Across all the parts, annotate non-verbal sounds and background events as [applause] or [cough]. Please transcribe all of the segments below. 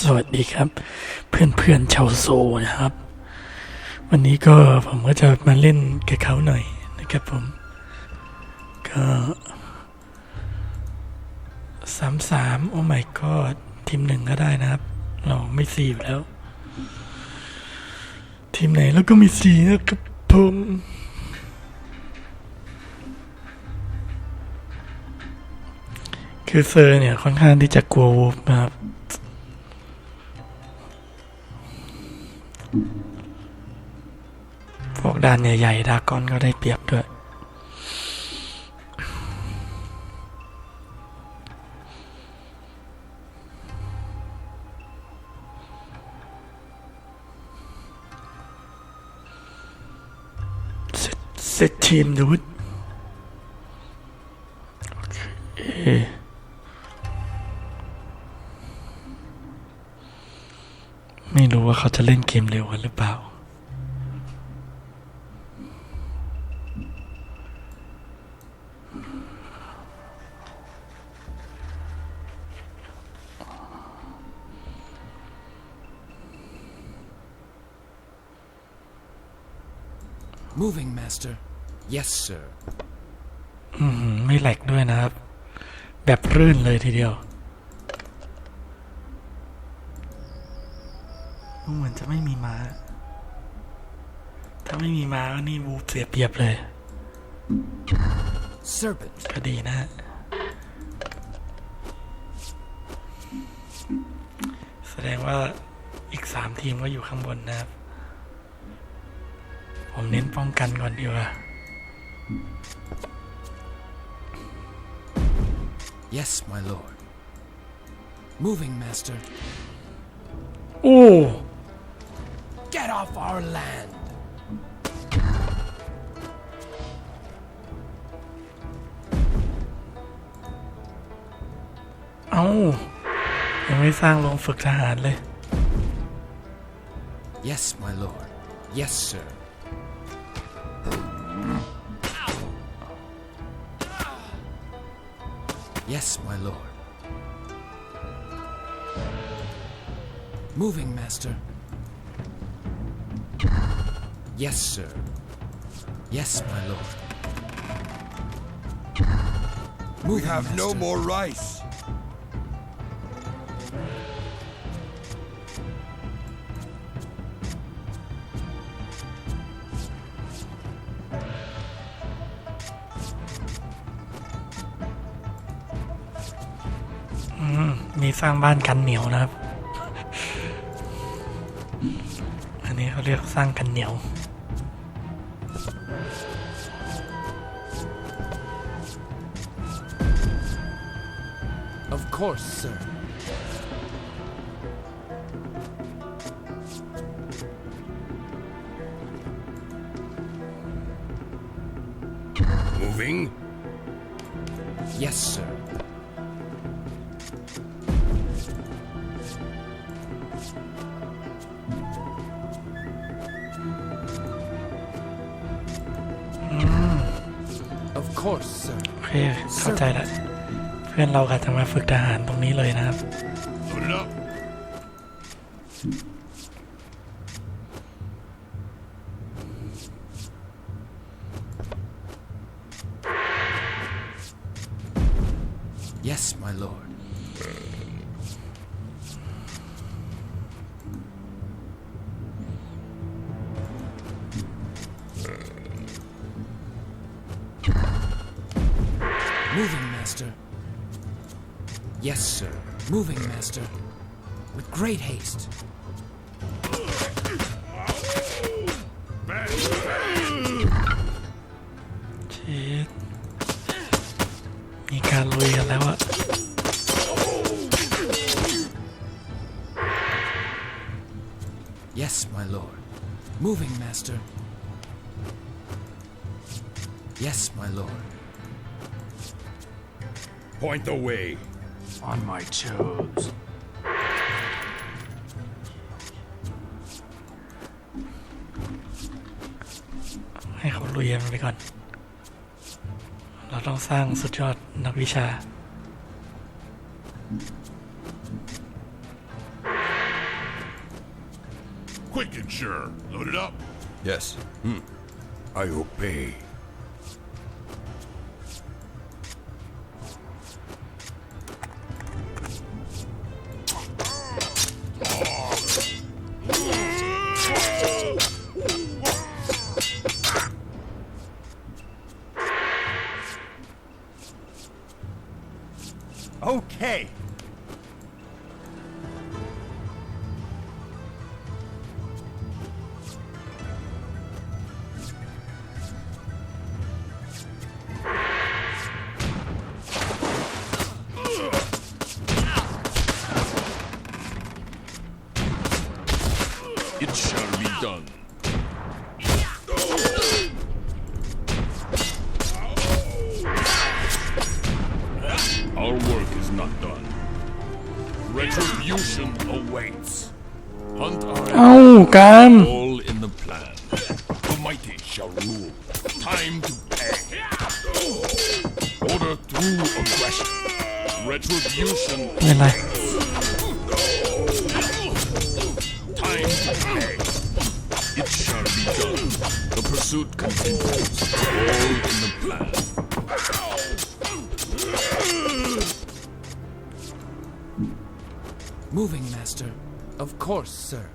สวัสดีครับ เพื่อนเพื่อนๆชาวโซนะครับ วันนี้ก็ผมก็จะมาเล่นกับเขาหน่อยนะครับผม ก็สามสามโอ้ my god ทีมหนึ่งก็ได้นะครับ เราไม่ซีอยู่แล้ว ทีมไหนแล้วก็มีซีนะครับผมคือเซอร์เนี่ยค่อนข้างที่จะกลัววูฟนะครับ พวกด้านใหญ่ๆดากอนก็ได้เปรียบด้วยเซตทีมดูดโอเค ไม่รู้ว่าเขาจะเล่นเกมเร็วกันหรือเปล่า Moving, Master. Yes, sir. อืม ไม่แหลกด้วยนะครับ แบบรื่นเลยทีเดียว ดูเหมือนจะไม่มีม้า ถ้าไม่มีม้าก็นี่วูฟเสียเปรียบเลย Serpent. ก็ดีนะฮะแสดงว่าอีกสามทีมก็อยู่ข้างบนนะครับ ผมเน้นป้องกันก่อนดีกว่า Yes, my lord. Moving, Master. โอ้ Get off our land. เอ้า ยังไม่สร้างโรงฝึกทหารเลย Yes, my lord. Yes, sir. Yes, my lord. Moving, Master. Yes, sir. Yes, my lord. We Moving, have no Master. more rice. มีสร้างบ้านกันเหนียวนะครับ อันนี้เขาเรียกสร้างกันเหนียว course, sir. Moving? Yes, sir. Of course, sir. Here, sir. that. เข้าใจละเพื่อนเราก็จะมาฝึกทหารตรงนี้เลยนะครับ Load it up. Yes, my lord. Moving, Master. With great haste. Yes, my lord. Moving, Master. Yes, my lord. Point the way. on my toes. ให้เขาลุยมันไปก่อน เราต้องสร้างสุดยอดนักวิชา Quick and sure. Load it up. Yes. Hmm. I obey. It shall be done. Our work is not done. Retribution awaits. Hunt our oh, God. all in the plan. The mighty shall rule. Time to pay. Order through aggression. Retribution. Awaits. Pursuit continues. All in the plan. Moving, Master. Of course, sir.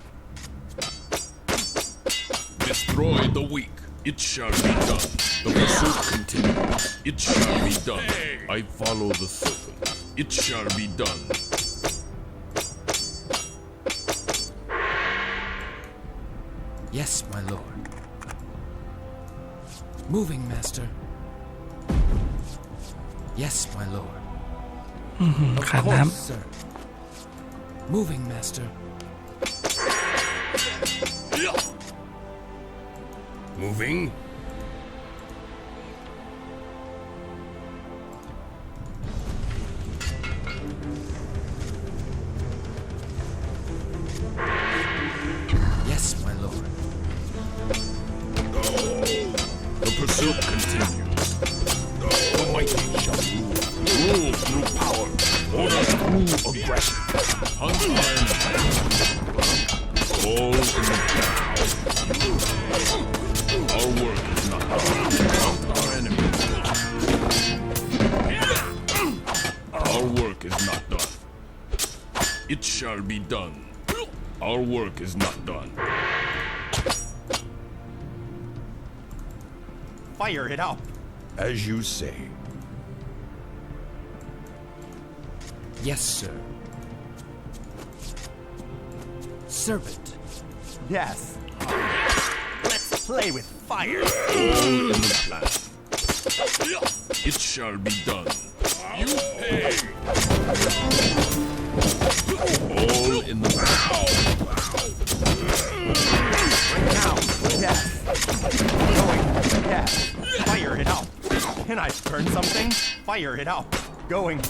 Destroy the weak. It shall be done. The pursuit continues. It shall be done. I follow the serpent. It shall be done. Yes, my lord. Moving, Master. Yes, my lord. Mm-hmm. Of course, sir. Moving, Master. Moving? It shall be done. Our work is not done. Fire it up. As you say. Yes, sir. Servant. Yes. Let's play with fire. all in the plan. It shall be done. You pay. All in the plan. Now. Yes. Going. Yes. Fire it up. Can I burn something? Fire it up. Going.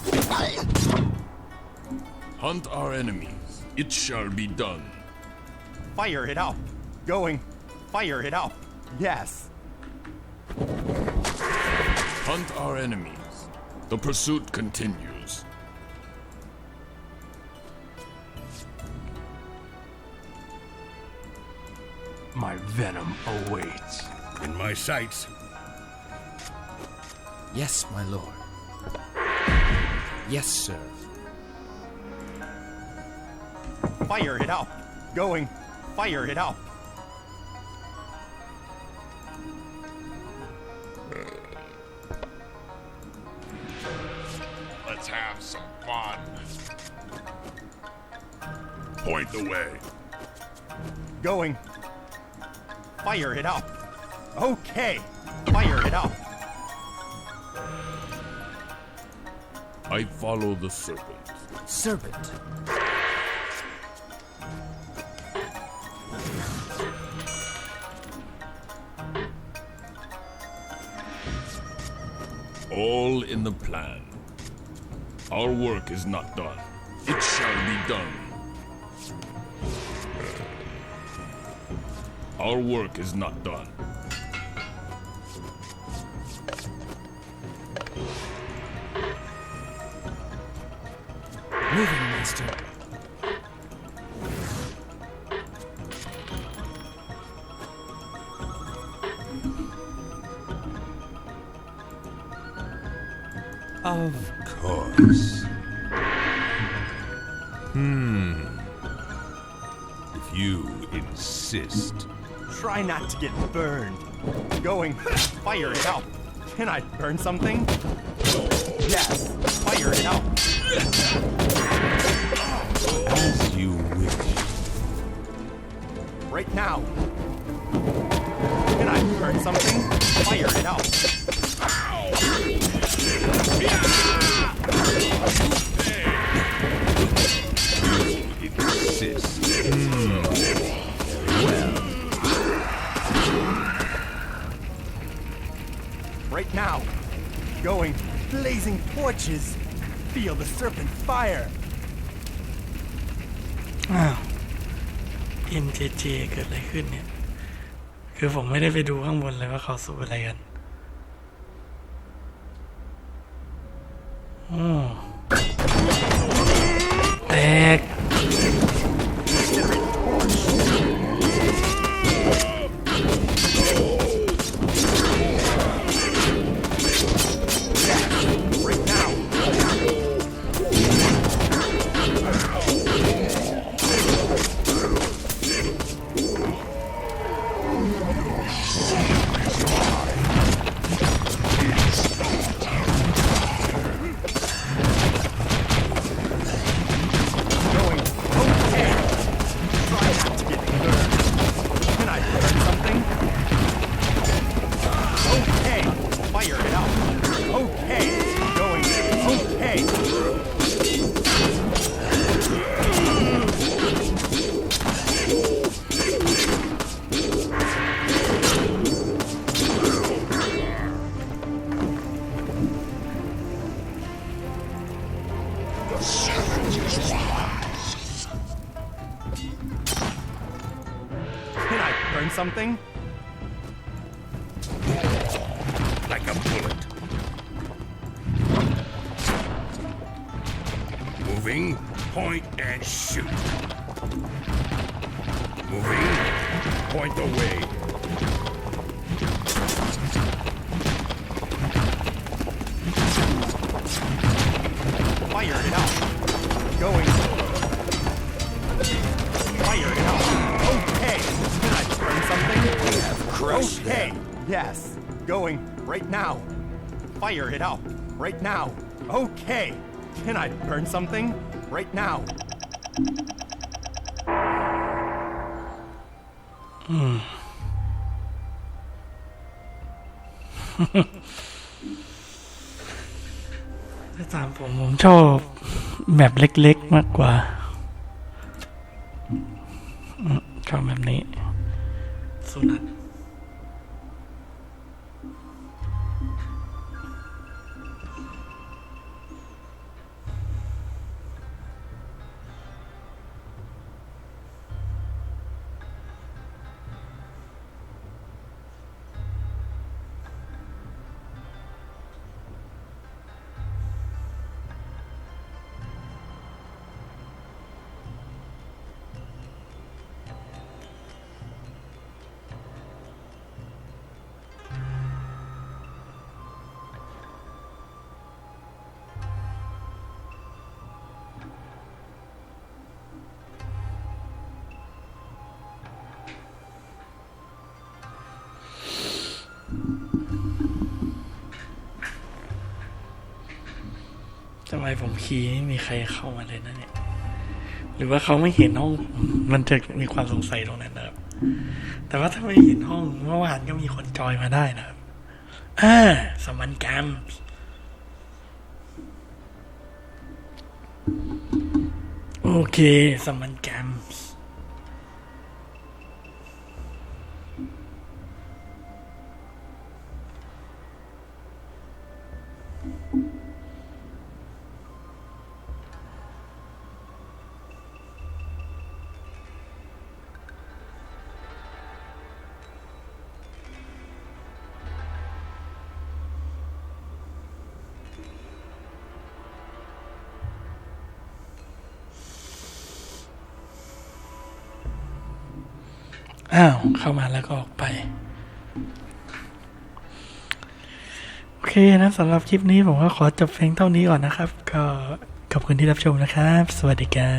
Hunt our enemies. It shall be done. Fire it up. Going. Fire it up. Yes. Hunt our enemies. The pursuit continues. Venom awaits. In my sights. Yes, my lord. Yes, sir. Fire it up. Going. Fire it up. Let's have some fun. Point the way. Going. Fire it up. Okay. Fire it up. I follow the serpent. Serpent. All in the plan. Our work is not done. It shall be done. Our work is not done. Moving, Master. Of course. hmm. If you insist. Try not to get burned. Going, [laughs] fire it out. Can I burn something? Yes, fire it out. As you wish. Right now. Can I burn something? Fire it out. Witches. Feel the serpent fire. อ้าว NJJ เกิดอะไรขึ้นเนี่ย คือผมไม่ได้ไปดูข้างบนเลยว่าเขาสู้อะไรกันออ a bullet. Moving, point and shoot. Moving, point away. Fire it out. Going. Fire it out. Okay. Can I burn something? Crush Okay. Yes. Going right now. Fire it out. Right now. Okay. Can I burn something? Right now. [laughs] ถ้าตามผมผมชอบแบบเล็กๆมากกว่าอืมชอบแบบนี้ สุนัข ไมผมคีย์ไม่มีใครเข้ามาเลยนะเนี่ย หรือว่าเขาไม่เห็นห้องมมันจะมีความสงสัยตรงนั้นนะครับ แต่ว่าถ้าไม่เห็นห้องเมื่อวานก็มีคนจอยมาได้นะครับอ่าสมันกรรมโอเค สมันกรรม อ้าว เข้ามาแล้วก็ออกไป โอเคนะสำหรับคลิปนี้ผมก็ขอจบเพลงเท่านี้ก่อนนะครับ ก็ขอบคุณที่รับชมนะครับ สวัสดีครับ